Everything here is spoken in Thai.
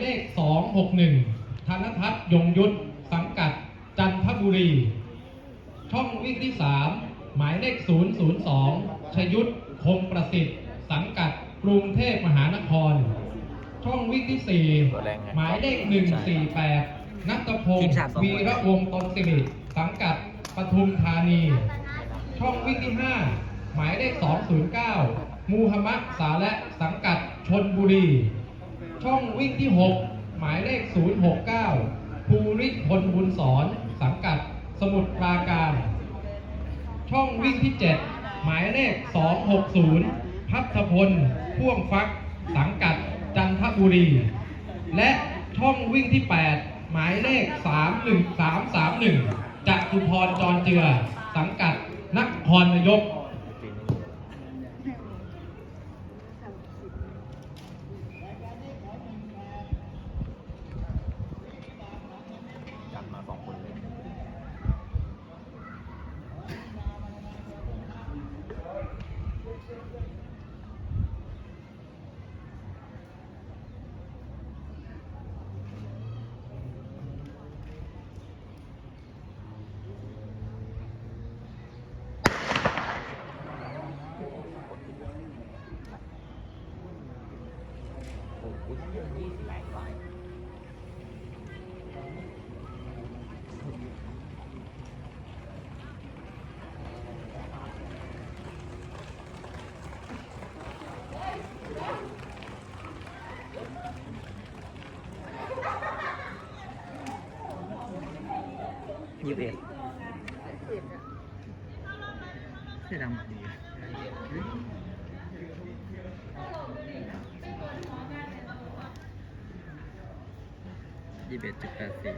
เลข 261 ธนทัศน์ยงยุทธสังกัดจันทบุรี ช่องวิ่งที่ 3 หมายเลข 002 ชยุทธคงประสิทธิ์ สังกัดกรุงเทพมหานคร ช่องวิ่งที่ตัวแรงไง4หมายเลข 148 นัทพงทีศ์มชาติสองคนวีระวงศ์ตนสิริสังกัดปทุมธานี ช่องวิ่งที่ 5 หมายเลข 209 มูฮัมหมัดสาและสังกัดชนบุรี ช่องวิ่งที่ 6 หมายเลข 069 ภูริพลบุญสอน สังกัดสมุทรปราการ ช่องวิ่งที่ 7 หมายเลข 260 พัฒพล พ่วงฟัก สังกัดจันทบุรี และช่องวิ่งที่ 8 หมายเลข 31331จตุพรจรเจือ สังกัดนครนายก จัดมาสองคนเลย โอ้โหยี่สิบแปดฝ่าย ยี่สิบเอ็ดเสื้อดำดี ยี่สิบเอ็ดจุดแปดสี่